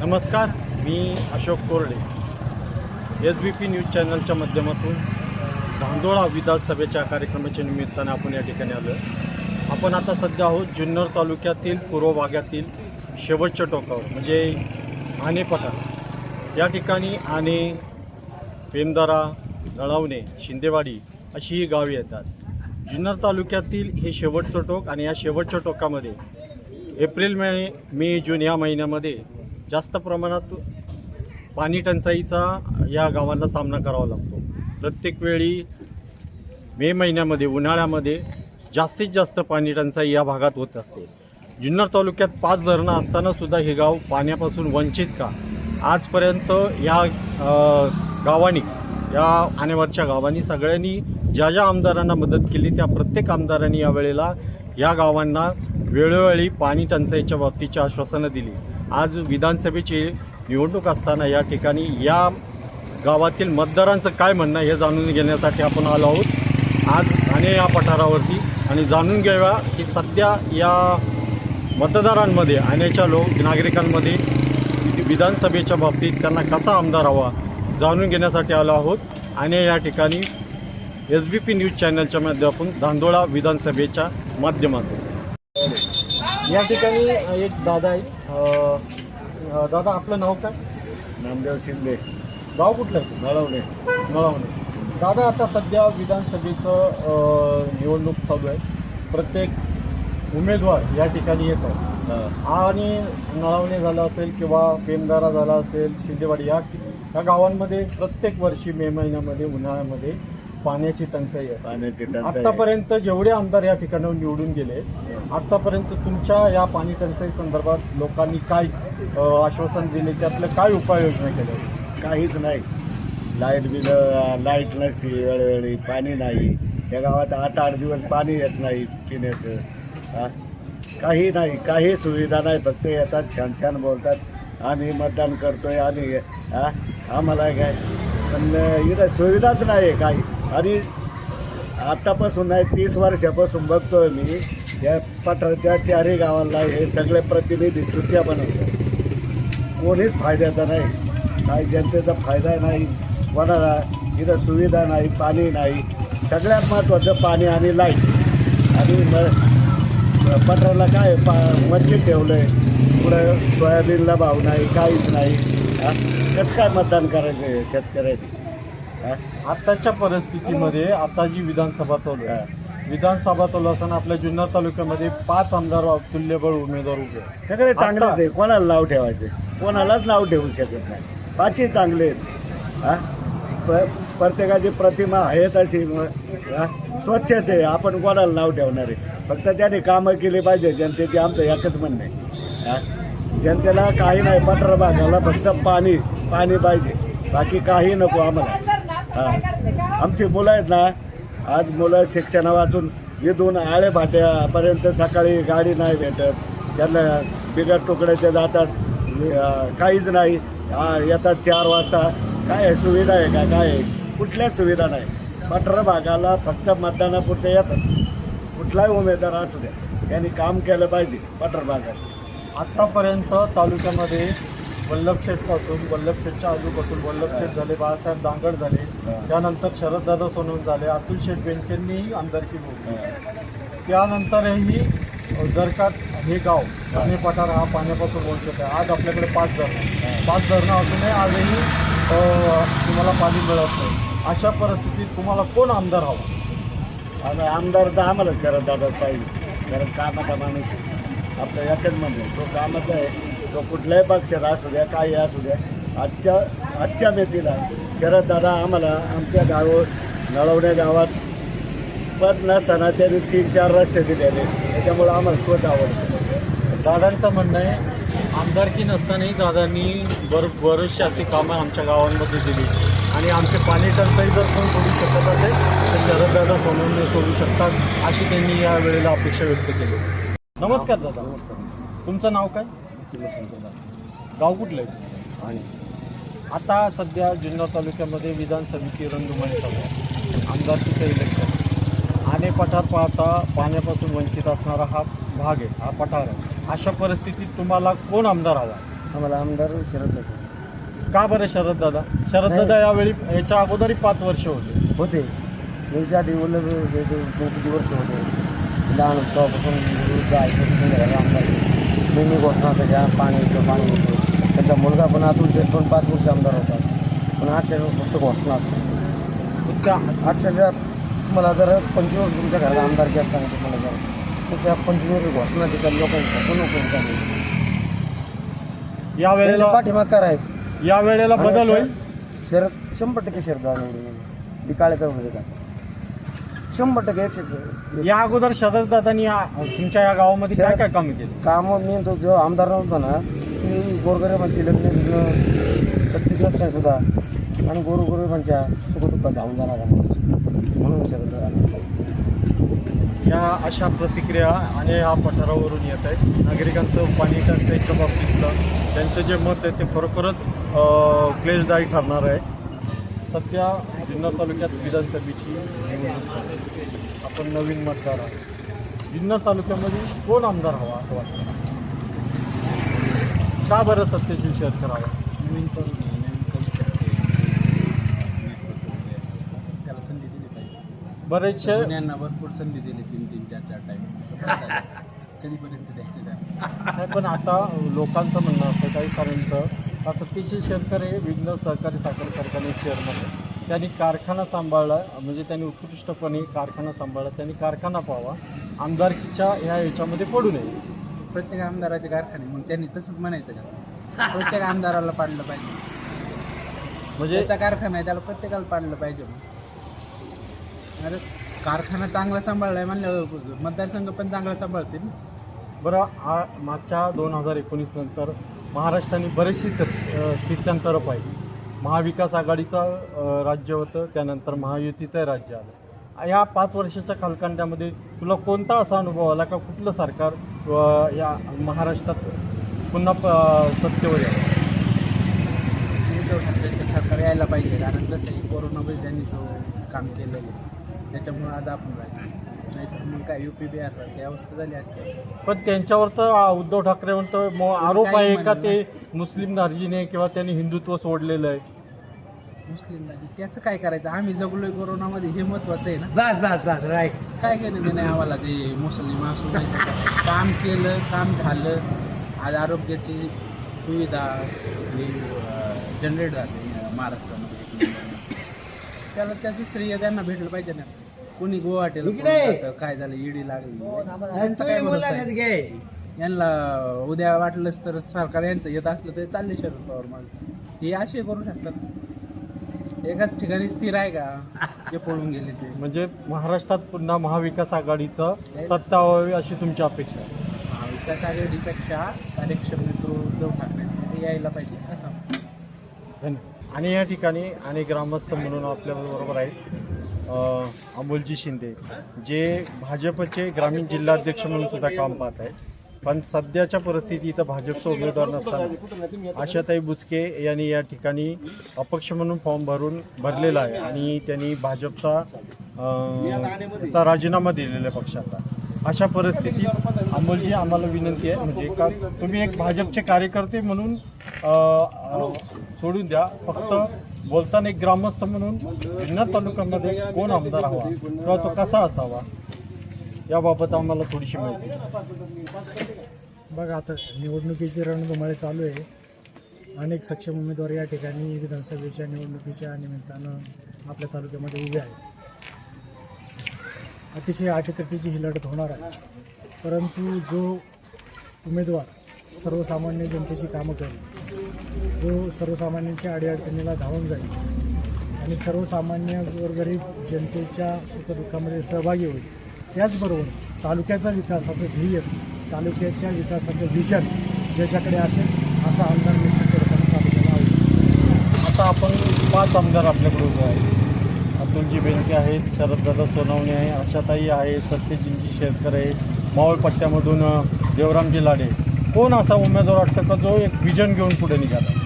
नमस्कार मी अशोक कोरडे. एस बी P news चॅनलच्या माध्यमातून धांदोळा विधानसभेच्या कार्यक्रमाच्या निमित्ताने आपण या ठिकाणी आलो आपण आता सध्या आहोत जुन्नर तालुक्यातील पूर्व भागातील शेवटच्या टोकावर म्हणजे आणे पठार. या ठिकाणी आणे पेमदारा नळावणे शिंदेवाडी अशी ही गावे येतात. जुन्नर तालुक्यातील हे शेवटचं टोक आणि या शेवटच्या टोकामध्ये एप्रिल मे मे जून या महिन्यामध्ये जास्त प्रमाणात पाणी टंचाईचा या गावांना सामना करावा लागतो. प्रत्येक वेळी मे महिन्यामध्ये उन्हाळ्यामध्ये जास्तीत जास्त पाणी टंचाई या भागात होत असते. जुन्नर तालुक्यात पाच धरणं असतानासुद्धा हे गाव पाण्यापासून वंचित का? आजपर्यंत या गावांनी या आणेवरच्या गावांनी सगळ्यांनी ज्या ज्या आमदारांना मदत केली त्या प्रत्येक आमदारांनी यावेळेला या गावांना वेळोवेळी पाणी टंचाईच्या बाबतीची आश्वासनं दिली. आज विधानसभेची निवडणूक असताना या ठिकाणी या गावातील मतदारांचं काय म्हणणं आहे हे जाणून घेण्यासाठी आपण आलो आहोत. आज ठाणे या पठारावरती आणि जाणून घ्यावा की सध्या या मतदारांमध्ये आणण्याच्या लोक नागरिकांमध्ये विधानसभेच्या बाबतीत त्यांना कसा आमदार हवा जाणून घेण्यासाठी आलो आहोत. आणि या ठिकाणी एस बी पी न्यूज चॅनलच्या माध्यमातून धांदोळा विधानसभेच्या माध्यमातून. या ठिकाणी एक दादा आहे दादा आपलं नाव काय? नामदेव शिंदे. गाव कुठलं आहे? नळवणे. नळवणे. दादा आता सध्या विधानसभेचं निवडणूक चालू आहे. प्रत्येक उमेदवार या ठिकाणी येत आणि नळवणे झालं असेल किंवा पेमदारा झाला असेल शिंदेवाडी या या गावांमध्ये प्रत्येक वर्षी मे महिन्यामध्ये उन्हाळ्यामध्ये पाण्याची टंचाई आहे पाण्याची टंचाई आतापर्यंत जेवढे आमदार या ठिकाणाहून निवडून गेले आतापर्यंत तुमच्या या पाणी टंचाई संदर्भात लोकांनी काय अ, आश्वासन दिले? त्यातलं काय उपाययोजना केल्या? काहीच नाही. लाइट बिल लाइट नसते वेळोवेळी पाणी नाही. या गावात आठ आठ दिवस पाणी येत नाही पिण्याचं. हा? काही नाही काही सुविधा नाही फक्त येतात छान छान बोलतात. आम्ही मतदान करतोय आणि हा? आम्हाला काय? पण इथं सुविधाच नाही आहे काही. आणि आत्तापासून नाही तीस वर्षापासून बघतोय मी या पठारच्या चारही गावाला हे सगळे प्रतिनिधी चुट्या बनवतो कोणीच फायद्याचा नाही. काही जनतेचा फायदा नाही कोणाला इथं सुविधा नाही पाणी नाही. सगळ्यात महत्त्वाचं पाणी आणि लाइट आणि मग पठाराला काय पा मच्छी ठेवलं आहे पुढं सोयाबीनला भाव नाही काहीच नाही. कसं काय मतदान करायचं आहे शेतकऱ्यांनी? आताच्या परिस्थितीमध्ये आता जी विधानसभा चालू आहे विधानसभा चालू असताना आपल्या जुन्नर तालुक्यामध्ये पाच आमदार तुल्यबळ उमेदवार उभे आहेत. सगळे चांगलेच आता- आहे कोणाला नाव ठेवायचे? कोणालाच नाव ठेवू शकत नाही. पाचही चांगले आहेत. हा? प प्रत्येकाची प्रतिमा आहे तशी म- हा? स्वच्छच आहे आपण कोणाला नाव ठेवणार आहे? फक्त त्याने कामं केली पाहिजे. जनतेची आमचं एकच म्हणणं आहे. हा? जनतेला काही नाही पठार भागाला फक्त पाणी पाणी पाहिजे. बाकी काही नको आम्हाला. हां. आमची मुलं आहेत ना आज मुलं शिक्षण वाचून इथून आळे फाट्यापर्यंत सकाळी गाडी नाही भेटत. त्यांना बिगर तुकड्याचे जातात. काहीच नाही. येतात चार वाजता. काय आहे, सुविधा आहे का? काय आहे? कुठल्याच सुविधा नाही. पठार भागाला फक्त मतदानापुरते येतात. कुठलाही उमेदवार असू द्या. त्यांनी काम केलं पाहिजे पठार भागात. आत्तापर्यंत तालुक्यामध्ये वल्लभशेठपासून वल्लभशेठच्या आजूपासून वल्लभशेठ झाले बाळासाहेब दांगड झाले. त्यानंतर शरददादा सोनवणे झाले अतुल शेठ बेनकेंनीही आमदारकी भोगली त्यानंतरही जर का हे गाव पाणी पठार हा पाण्यापासून वंचित आहे. आज आपल्याकडे पाच धरणं पाच धरणं असूनही आजही तुम्हाला पाणी मिळत नाही. अशा परिस्थितीत तुम्हाला कोण आमदार हवा? आणि आमदार तर आम्हाला शरद दादाच पाहिजे. कारण कामाचा माणूस आहे. आपलं एकच म्हणणं तो कामाचा आहे. तो कुठल्याही पक्षात असू द्या काही असू द्या आजच्या आजच्या मेथीला शरद दादा आम्हाला आमच्या गाव नळवण्या गावात पद नसताना त्यांनी तीन चार रस्ते दिलेले. त्याच्यामुळं आम्हाला तोच आवडतो. दादांचं म्हणणं आहे आमदारकी नसतानाही दादांनी बर बरेचशी अशी कामं आमच्या गावांमध्ये दिली. आणि आमचे पाणी टंचाई जर कोण सोडू शकत असेल तर शरददादा सोनवणे सोडू शकतात अशी त्यांनी या वेळेला अपेक्षा व्यक्त केली. नमस्कार दादा. नमस्कार. तुमचं नाव काय? गाव कुठलं आहे? आणि आता सध्या जुन्नर तालुक्यामध्ये विधानसभेची रणधुमाळी चालू आहे. आमदारकीचं इलेक्शन आणे पठार पाहता पाण्यापासून वंचित असणारा हा भाग आहे हा पठार आहे. अशा परिस्थितीत तुम्हाला कोण आमदार हवा? आम्हाला आमदार शरद पवार का बरं शरद दादा? शरद दादा यावेळी याच्या अगोदरही पाच वर्ष होते. होते. त्यांच्या आधी वर्ष होते. लहान तेव्हापासून वृद्ध आमदार नेहमी घोषणासाठी पाणी येतं पाणी येतं त्यांचा मुलगा पण अतुल शेठ पण पाच वर्ष आमदार होता. पण अक्षर फक्त घोषणा त्या अक्षरशः मला जर पंचवीस तुमच्या घराला आमदारकी असताना तुम्हाला जर त्या पंचवीस घोषणा तिथं लोकांची फसवणूक करून चालली. या वेळेला पाठीमाग करायचं या वेळेला बदल होईल? शरद शंभर टक्के शरद निवडून. ती काळे होते कसं शंभर टक्के एकशे टक्के. या अगोदर शरद दादांनी या- तुमच्या या गावामध्ये काय काय कामं केली? काम मी तो जो आमदार नव्हता ना ती गोरगरिबांची लग्न बिग्न शक्ती नसते सुद्धा. आणि गोरगरिबांच्या सुखदुःखात धावून जाणारा माणूस. म्हणून शरद या अशा प्रतिक्रिया आणि या पठारावरून येत आहेत. नागरिकांचं पाणी टंचाईच्या बाबतीतलं त्यांचं जे मत आहे ते खरोखरच अं, क्लेशदायी ठरणार आहे. सध्या जुन्नर तालुक्यात विधानसभेची निवडणूक. आपण नवीन मतदार आहोत. जुन्नर तालुक्यामध्ये कोण आमदार हवा असं वाटतं? का बरं सत्यशील शेअर करावा नवीन कन्सेप्ट त्याला संधी दिली पाहिजे. बरेचसे जुन्यांना भरपूर संधी दिली तीन तीन चार चार टाईम कधीपर्यंत द्यायचे नाही पण आता लोकांचं म्हणणं असं काही साऱ्यांचं का सत्यशील शेतकरी हे विघ्न सहकारी साखर कारखाने चेअरमन आहे त्यांनी कारखाना सांभाळला म्हणजे त्यांनी उत्कृष्टपणे कारखाना सांभाळला त्यांनी कारखाना पाहावा आमदारकीच्या ह्या याच्यामध्ये पडू नये. प्रत्येक आमदाराचे कारखाने मग त्यांनी तसंच म्हणायचं का? प्रत्येक आमदाराला पाडलं पाहिजे. म्हणजे त्याचा कारखाना आहे त्याला प्रत्येकाला पाडलं पाहिजे मग. अरे कारखाना चांगला सांभाळलाय म्हणल्यावर मतदारसंघ पण चांगला सांभाळतील बरं आ मागच्या दोन हजार एकोणीस नंतर महाराष्ट्राने बरेचशी स्थ- तरफ पाहिली. महाविकास आघाडीचं राज्य होतं त्यानंतर महायुतीचं राज्य आलं. या पाच वर्षाच्या कालखंडामध्ये तुला कोणता असा अनुभव आला का कुठलं सरकार या महाराष्ट्रात पुन्हा प- सत्तेवर यावं उद्धव ठाकरेंचं सरकार यायला पाहिजे कारण तसंही कोरोनामध्ये त्यांनी जो काम केलं त्याच्यामुळे आज आपण राहिलं. नाहीतर मग काय युपी बिहार सारखी अवस्था झाली असते. पण त्यांच्यावर तर आ, उद्धव ठाकरेंवर मो आरोप काही आहे का ते मुस्लिम धार्जीने किंवा त्यांनी हिंदुत्व सोडलेलं आहे? मुस्लिम झाली त्याचं काय करायचं? आम्ही जगलोय कोरोनामध्ये हे महत्वाचं आहे ना? बस बस बस राईट काय केलं मी नाही आम्हाला ते मुस्लिम असू नाही तर काय. काम केलं काम झालं. आज आरोग्याची सुविधा जनरेट झाली अं, महाराष्ट्रामध्ये. त्याला त्याची श्रेय त्यांना भेटलं पाहिजे ना. कोणी गुवाहाटीला इकडे. काय झालं? ईडी लागली. यांचा काय भरोसा आहे? यांना उद्या वाटलंच तर सरकार यांचं येत असलं तर चालले शरद पवार मग. हे असे करू शकतात. एकाच ठिकाणी स्थिर आहे का? जे पळून गेले ते. म्हणजे महाराष्ट्रात पुन्हा महाविकास आघाडीचं सत्ता व्हावी अशी तुमची अपेक्षा आहे? महाविकास आघाडीपेक्षा कार्यक्षम नेतृत्व उद्धव ठाकरेंचे ते यायला पाहिजे. असं. धन्यवाद. आणि या ठिकाणी आणि ग्रामस्थ म्हणून आपल्याबरोबर आहेत अ, अमोलजी शिंदे जे भाजपचे ग्रामीण जिल्हाध्यक्ष म्हणून सुद्धा काम पाहत आहेत. पण सध्याच्या परिस्थितीत इथं भाजपचा उमेदवार नसताना आशाताई बुचके यांनी या ठिकाणी अपक्ष म्हणून फॉर्म भरून भरलेला आहे आणि त्यांनी भाजपचा अ, चा राजीनामा दिलेला आहे पक्षाचा. अशा परिस्थितीत अमोलजी आम्हाला विनंती आहे म्हणजे का तुम्ही एक भाजपचे कार्यकर्ते म्हणून सोडून द्या. फक्त बोलताना एक ग्रामस्थ म्हणून जुन्नर तालुक्यामध्ये कोण आमदार हवा किंवा तो कसा असावा याबाबत आम्हाला थोडीशी माहिती बघा आता निवडणुकीची रणधुमाळी चालू आहे. अनेक सक्षम उमेदवार या ठिकाणी विधानसभेच्या निवडणुकीच्या निमित्तानं आपल्या तालुक्यामध्ये उभे आहेत. अतिशय अटीतटीची ही लढत होणार आहे. परंतु जो उमेदवार सर्वसामान्य जनतेची कामं करेल जो सर्वसामान्यांच्या अडीअडचणीला धावून जाईल आणि सर्वसामान्य गोरगरीब जनतेच्या सुखदुःखामध्ये सहभागी होईल त्याचबरोबर तालुक्याचा विकासाचं ध्येय तालुक्याच्या विकासाचं विजन ज्याच्याकडे असेल असा आमदार निश्चित तालुक्याला आवडेल आता आपण पाच आमदार आपल्याकडे उभे आहेत. अतुलजी बेनके आहेत शरददादा सोनवणे आहे आशाताई आहे सत्यजिंजी शेतकर आहे मावळ पट्ट्यामधून देवरामजी लाडे कोण असा उमेदवार वाटतं का जो एक विजन घेऊन पुढे निघाला?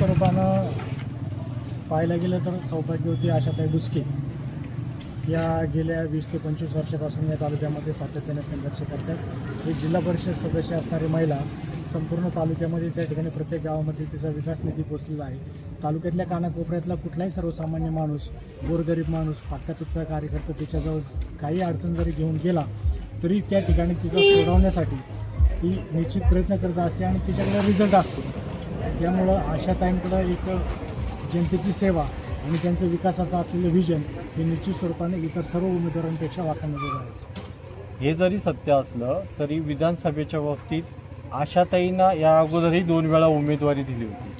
स्वरूपानं पाहायला गेलं तर सौभाग्यवती आशाताई डुसके. या गेल्या वीस ते पंचवीस वर्षापासून या तालुक्यामध्ये सातत्याने संघर्ष करतात. एक जिल्हा परिषद सदस्य असणारी महिला संपूर्ण तालुक्यामध्ये त्या ठिकाणी प्रत्येक गावामध्ये तिचा विकास निधी पोचलेला आहे. तालुक्यातल्या कानाकोपऱ्यातला कुठलाही सर्वसामान्य माणूस गोरगरीब माणूस फाटका तुटका कार्यकर्ता तिच्याजवळ काही अडचण जरी घेऊन गेला तरी त्या ठिकाणी तिचा सोडवण्यासाठी ती निश्चित प्रयत्न करत असते आणि तिच्याकडे रिझल्ट असतो. त्यामुळं अशा टाईमकडं एक जनतेची सेवा आणि त्यांचं विकासाचं असलेलं व्हिजन हे निश्चित स्वरूपाने इतर सर्व उमेदवारांपेक्षा वाखाणलेलं आहे. हे जरी सत्य असलं तरी विधानसभेच्या बाबतीत आशाताईंना या अगोदरही दोन वेळा उमेदवारी दिली होती.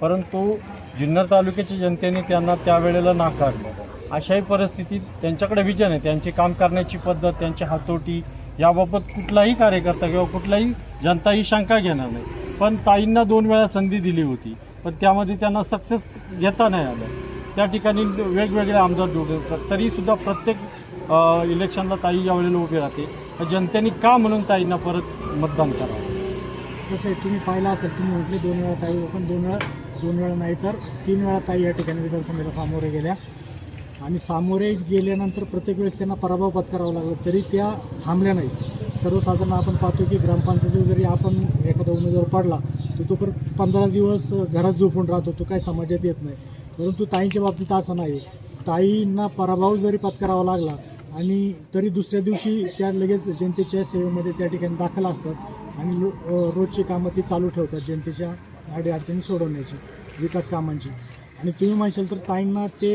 परंतु जुन्नर तालुक्याच्या जनतेने त्यांना त्यावेळेला नाकारलं. अशाही परिस्थितीत त्यांच्याकडे विजन आहे. त्यांचे काम करण्याची पद्धत त्यांची हातोटी याबाबत कुठलाही कार्यकर्ता किंवा कुठलाही जनता ही शंका घेणार नाही. पण ताईंना दोन वेळा संधी दिली होती. पण त्यामध्ये त्यांना सक्सेस घेता नाही आलं. त्या ठिकाणी वेगवेगळे आमदार जोडले असतात तरीसुद्धा प्रत्येक इलेक्शनला ताई यावेळेला उभी राहते. जनतेने का म्हणून ताईंना परत मतदान करावं? कसं तुम्ही पाहिलं असेल तुम्ही म्हटले दोन वेळा ताई पण दोन वेळा दोन वेळा नाही तर तीन वेळा ताई या ठिकाणी विधानसभेला सामोरे गेल्या. आणि सामोरे गेल्यानंतर प्रत्येक वेळेस त्यांना पराभव पत्करावा लागला तरी त्या थांबल्या नाहीत. सर्वसाधारण आपण पाहतो की ग्रामपंचायती जरी आपण एखादा उमेदवार पडला तर तो परत पंधरा दिवस घरात झोपून राहतो तो काही समाजात येत नाही. परंतु ताईंच्या बाबतीत असं नाही ताईंना पराभव जरी पत्करावा लागला आणि तरी दुसऱ्या दिवशी त्या लगेच जनतेच्या सेवेमध्ये त्या ठिकाणी दाखल असतात आणि लो रोजची कामं ती चालू ठेवतात जनतेच्या अडीअडचणी सोडवण्याची विकास कामांची. आणि तुम्ही म्हणशाल तर ताईंना ते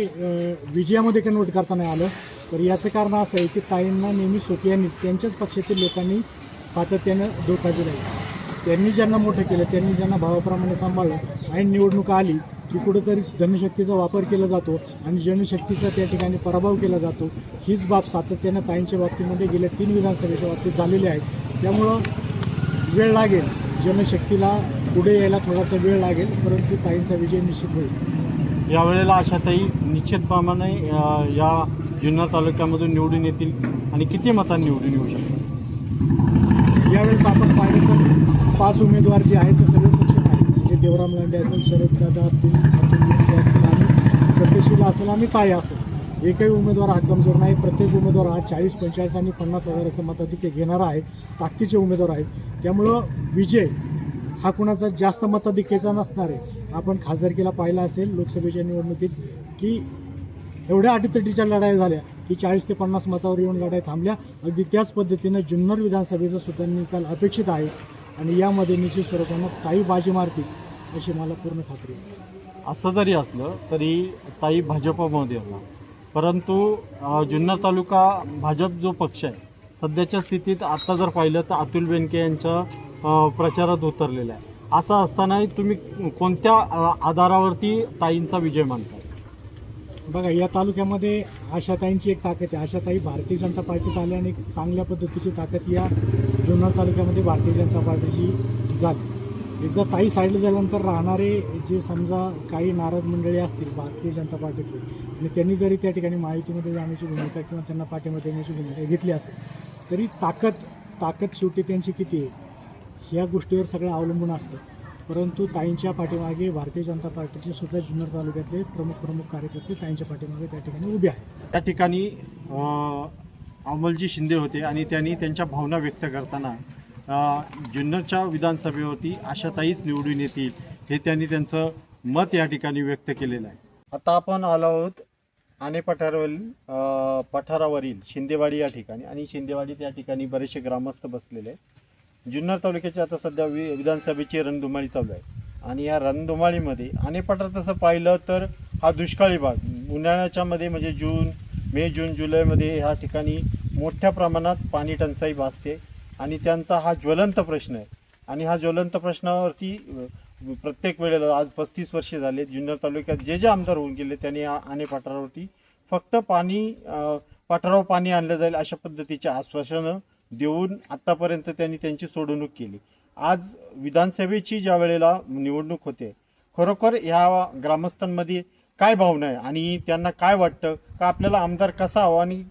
विजयामध्ये कन्वर्ट करता नाही आलं. तर याचं कारण असं आहे की ताईंना नेहमी सोपियांनीच त्यांच्याच पक्षातील लोकांनी सातत्यानं धोका दिला आहे त्यांनी ज्यांना मोठं केलं त्यांनी ज्यांना भावाप्रमाणे सांभाळलं आणि निवडणूक आली की कुठेतरी धनशक्तीचा वापर केला जातो आणि जनशक्तीचा त्या ठिकाणी पराभव केला जातो. हीच बाब सातत्यानं ताईंच्या बाबतीमध्ये गेल्या तीन विधानसभेच्या बाबतीत झालेली आहे. त्यामुळं वेळ लागेल. जनशक्तीला पुढे यायला थोडासा वेळ लागेल परंतु ताईंचा विजय निश्चित होईल. यावेळेला आशाताई निश्चितप्रमाणे या जुन्नर तालुक्यामधून निवडून येतील आणि किती मतांनी निवडून येऊ शकतात यावेळेस आपण पाहिलं तर पाच उमेदवार जे आहेत ते सगळे सक्षम आहेत. म्हणजे देवराम लांडे असेल शरद दादा असतील असतील आणि सत्यशील असेल आणि ताई असेल. एकही उमेदवार हा कमजोर नाही. प्रत्येक उमेदवार हा चाळीस पंचेचाळीस आणि पन्नास हजाराचं मताधिक्य घेणारा आहे. ताकदीचे उमेदवार आहेत. त्यामुळं विजय हा कुणाचा जास्त मताधिक्याचा नसणार आहे. आपण खासदारकीला पाहिला असेल लोकसभेच्या निवडणुकीत की एवढ्या अटीतटीच्या लढाई झाल्या की चाळीस ते पन्नास मतावर येऊन लढाई थांबल्या. अगदी त्याच पद्धतीनं जुन्नर विधानसभेचा सुद्धा निकाल अपेक्षित आहे. आणि यामध्ये निश्चित स्वरूपानं काही बाजी मारतील अशी मला पूर्ण खात्री आहे. असं जरी असलं तरी ताई भाजपमध्ये येणार परंतु अ, जुन्नर तालुका भाजप जो पक्ष आहे सध्याच्या स्थितीत आता जर पाहिलं तर अतुल बेनके यांच्या अ, प्रचारात उतरलेला आहे. असं असतानाही तुम्ही कोणत्या अ, आधारावरती ताईंचा विजय मानता बघा या तालुक्यामध्ये आशाताईंची एक ताकद आहे. आशाताई भारतीय जनता पार्टीत आल्या आणि एक चांगल्या पद्धतीची ताकद या जुन्नर तालुक्यामध्ये भारतीय जनता पार्टीची झाली एकदा ताई साईडला झाल्यानंतर राहणारे जे समजा काही नाराज मंडळी असतील भारतीय जनता पार्टीतले आणि त्यांनी जरी त्या ठिकाणी माहितीमध्ये जाण्याची भूमिका किंवा त्यांना पाठीमध्ये देण्याची भूमिका घेतली असेल तरी ताकद ताकद शेवटी त्यांची किती आहे ह्या गोष्टीवर सगळं अवलंबून असतं. परंतु ताईंच्या पाठीमागे भारतीय जनता पार्टीचे सुद्धा जुन्नर तालुक्यातले प्रमुख प्रमुख कार्यकर्ते ताईंच्या पाठीमागे त्या ठिकाणी उभे आहेत. त्या ठिकाणी अमोलजी शिंदे होते आणि त्यांनी त्यांच्या भावना व्यक्त करताना जुन्नरच्या विधानसभेवरती आशाताईच निवडून येतील हे त्यांनी त्यांचं मत या ठिकाणी व्यक्त केलेलं आहे. आता आपण आलो आहोत आणे पठारावरील पठारावरील शिंदेवाडी या ठिकाणी आणि शिंदेवाडीत या ठिकाणी बरेचसे ग्रामस्थ बसलेले आहेत. जुन्नर तालुक्याची आता सध्या वि विधानसभेची रणधुमाळी चालू आहे आणि या रणधुमाळीमध्ये आणे पठार तसं पाहिलं तर हा दुष्काळी भाग उन्हाळ्याच्यामध्ये म्हणजे जून मे जून जुलैमध्ये ह्या ठिकाणी मोठ्या प्रमाणात पाणी टंचाई भासते. आणि त्यांचा हा ज्वलंत प्रश्न आहे. आणि हा ज्वलंत प्रश्नावरती प्रत्येक वेळेला आज पस्तीस वर्षे झाले जुन्नर तालुक्यात जे जे आमदार होऊन गेले त्यांनी या आणे पठारावरती फक्त पाणी पठारावर पाणी आणलं जाईल अशा पद्धतीचे आश्वासनं देऊन आत्तापर्यंत त्यांनी त्यांची सोडवणूक केली. आज विधानसभेची ज्या वेळेला निवडणूक होते खरोखर ह्या ग्रामस्थांमध्ये काय भावना आहे आणि त्यांना काय वाटतं? का आपल्याला आमदार कसा हवा आणि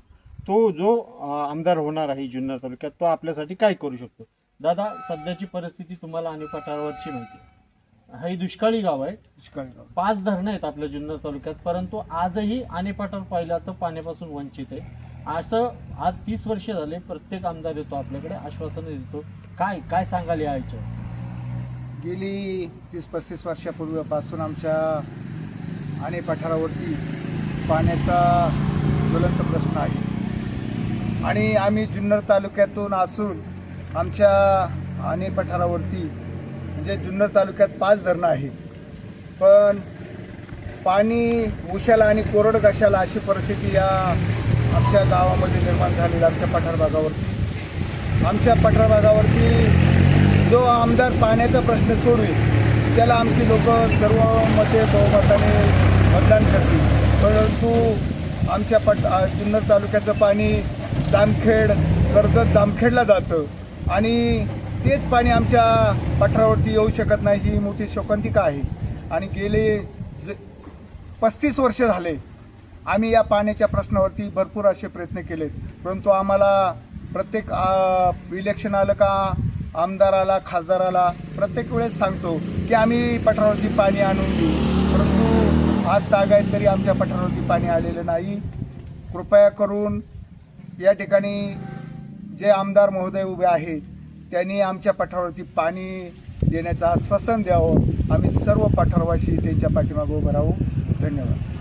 तो जो अं, आमदार होणार आहे जुन्नर तालुक्यात तो आपल्यासाठी काय करू शकतो? दादा सध्याची परिस्थिती तुम्हाला आणि पठारावरची माहिती आहे. हे दुष्काळी गाव आहे. पाच धरणं आहेत आपल्या जुन्नर तालुक्यात परंतु आजही आणे पठार पाहिलं तर पाण्यापासून वंचित आहे. असं आज तीस वर्ष झाले प्रत्येक आमदार येतो आपल्याकडे आश्वासनं देतो. काय काय सांगाल या याच्यावर? गेली तीस पस्तीस वर्षापूर्वीपासून आमच्या आणि पठारावरती पाण्याचा ज्वलंत प्रश्न आहे. आणि आम्ही जुन्नर तालुक्यातून असून आमच्या आणि पठारावरती म्हणजे जुन्नर तालुक्यात पाच धरणं आहेत. पण पाणी उशाला आणि कोरड कशाला अशी परिस्थिती या आमच्या गावामध्ये निर्माण झालेली आमच्या पठार भागावरती. आमच्या पठार भागावरती जो आमदार पाण्याचा प्रश्न सोडवेल त्याला आमची लोक सर्व मते बहुमताने मतदान करतील परंतु आमच्या पट जुन्नर तालुक्याचं पाणी जामखेड कर्जत जामखेडला जातं. आणि तेच पाणी आमच्या पठारावरती येऊ शकत नाही ही मोठी शोकांतिका आहे. आणि गेले ज पस्तीस वर्ष झाले आम्ही या पाण्याच्या प्रश्नावरती भरपूर असे प्रयत्न केलेत. परंतु आम्हाला प्रत्येक इलेक्शन आलं का आमदाराला खासदाराला प्रत्येक वेळेस सांगतो की आम्ही पठारावरती पाणी आणून देऊ. आज तागायत तरी आमच्या पठारावरती पाणी आलेलं नाही. कृपया करून या ठिकाणी जे आमदार महोदय उभे आहेत त्यांनी आमच्या पठारावरती पाणी देण्याचं आश्वासन द्यावं. आम्ही सर्व पठारवासी त्यांच्या पाठीमागे उभं राहू. धन्यवाद.